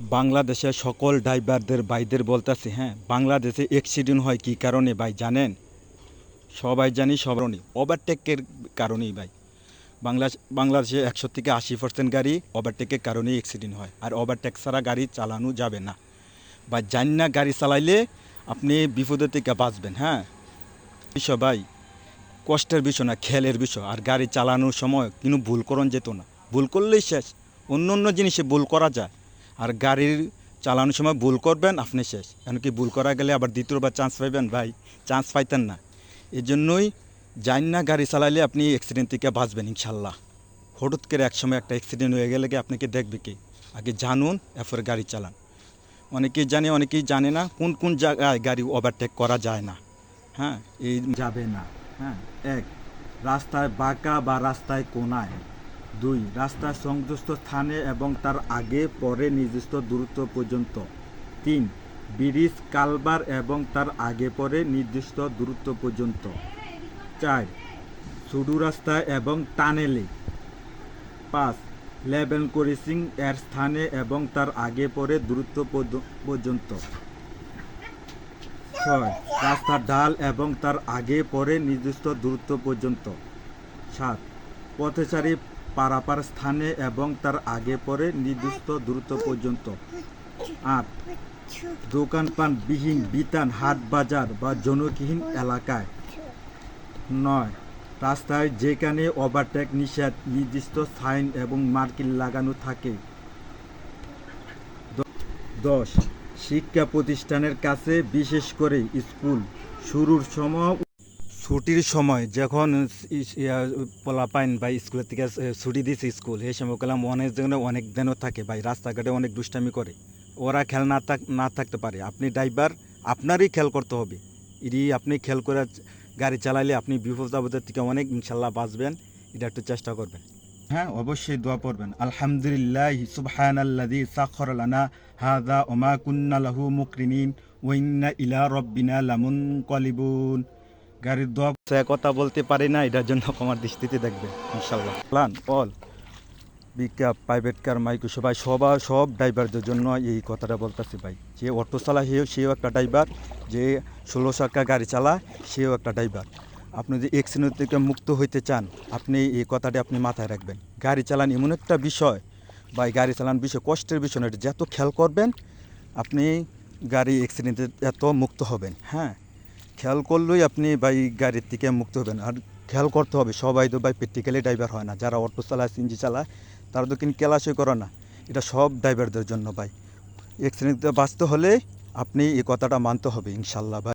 বাংলাদেশের সকল ড্রাইভারদের ভাইদের বলতেছি হ্যাঁ বাংলাদেশে অ্যাক্সিডেন্ট হয় কি কারণে ভাই জানেন? সবাই জানি সবারই ওভারটেকের কারণেই ভাই। বাংলা বাংলাদেশে একশো থেকে আশি পার্সেন্ট গাড়ি ওভারটেকের কারণেই অ্যাক্সিডেন্ট হয়, আর ওভারটেক ছাড়া গাড়ি চালানো যাবে না। বা জান না গাড়ি চালাইলে আপনি বিপদের থেকে বাঁচবেন হ্যাঁ? ভাই, কষ্টের বিষয় না, খেলের বিষয়, আর গাড়ি চালানোর সময় কিন্তু ভুল করন যেত না। ভুল করলেই শেষ। অন্য অন্য জিনিসে ভুল করা যায়। আর গাড়ির চালানোর সময় ভুল করবেন, আপনি শেষ। এমনকি ভুল করা গেলে আবার দ্বিতীয়বার চান্স পাইবেন, ভাই। চান্স পাইতেন না। এই জন্যই জান না গাড়ি চালাইলে আপনি অ্যাক্সিডেন্ট থেকে বাঁচবেন, ইনশাল্লাহ। হঠাৎ করে একসময় একটা অ্যাক্সিডেন্ট হয়ে গেলে কি আপনাকে দেখবে কি? আগে জানুন, এরপরে গাড়ি চালান। অনেকেই জানে অনেকেই জানে না কোন কোন জায়গায় গাড়ি ওভারটেক করা যায় না। হ্যাঁ এই যাবে না। হ্যাঁ এক, রাস্তায় বাঁকা বা রাস্তায় কোনায়? দুই রাস্তার সংযুক্ত স্থানে এবং তার আগে, পরে নির্দিষ্ট দূরত্ব পর্যন্ত। তিন, ব্রিজ কালবার এবং তার আগে, পরে নির্দিষ্ট দূরত্ব পর্যন্ত। চার সরু রাস্তা এবং টানেলে। পাঁচ লেভেল ক্রসিং এর স্থানে এবং তার আগে, পরে দূরত্ব পর্য- পর্যন্ত। ছয়, রাস্তার ঢাল এবং তার আগে, পরে নির্দিষ্ট দূরত্ব পর্যন্ত। সাত, পথচারী পারাপার স্থানে এবং তার আগে পরে নির্দিষ্ট দূরত্ব পর্যন্ত। আট। দোকানপান বিহীন বিতান, হাট বাজার বা জনকহীন এলাকায়। নয়। রাস্তায় যেখানে ওভারটেক নিষেধ, নির্দিষ্ট সাইন এবং মার্কিন লাগানো থাকে। দশ। শিক্ষা প্রতিষ্ঠানের কাছে বিশেষ করে স্কুল শুরুর সময় ছুটির সময় যখন পোলাপাইন বা স্কুলের থেকে ছুটি দিয়েছে স্কুল এই সময় গেলাম অনেক জনে অনেক দিনও থাকে ভাই রাস্তাঘাটে অনেক দুষ্টামি করে। ওরা খেল না থাক না থাকতে পারে। আপনি ড্রাইভার, আপনারই খেয়াল করতে হবে। এটি আপনি খেয়াল করে গাড়ি চালাইলে আপনি বিপদ আপদের থেকে অনেক ইনশাল্লাহ বাঁচবেন। এটা একটু চেষ্টা করবেন। হ্যাঁ অবশ্যই দোয়া পড়বেন। আলহামদুলিল্লাহ, সুবহানাল্লাযী সাখখারা লানা হাযা ওমা কুন্না লাহু মুকরিনিন ওয়া ইলা রাব্বিনা লামুনকালিবুন। গাড়ির দোয়া কথা বলতে পারি না, এটার জন্য আমার দৃষ্টিতে দেখবে ইনশাল্লাহ plan all pickup private car মাইকো সবাই সবার সব ড্রাইভারদের জন্য এই কথাটা বলতেছি ভাই। যে অটো চালায়, সেও সেও একটা ড্রাইভার যে ষোলো চাকা গাড়ি চালায়, সেও একটা ড্রাইভার আপনি যদি অ্যাক্সিডেন্ট থেকে মুক্ত হইতে চান, আপনি এই কথাটি আপনি মাথায় রাখবেন। গাড়ি চালান এমন একটা বিষয় বা গাড়ি চালান বিষয়, কষ্টের বিষয় না যত খেয়াল করবেন, আপনি গাড়ি অ্যাক্সিডেন্টে এত মুক্ত হবেন হ্যাঁ? খেয়াল করলেই আপনি ভাই গাড়ির থেকে মুক্ত হবেন। আর খেয়াল করতে হবে, সবাই তো ভাই প্র্যাকটিক্যালি ড্রাইভার হয় না। যারা অটো চালায় সিনজি চালায়, তারা তো কিন্তু ক্যালাসই করে না। এটা সব ড্রাইভারদের জন্য ভাই। অ্যাক্সিডেন্ট বাঁচতে হলে আপনি এই কথাটা মানতে হবে, ইনশাল্লাহ ভাই।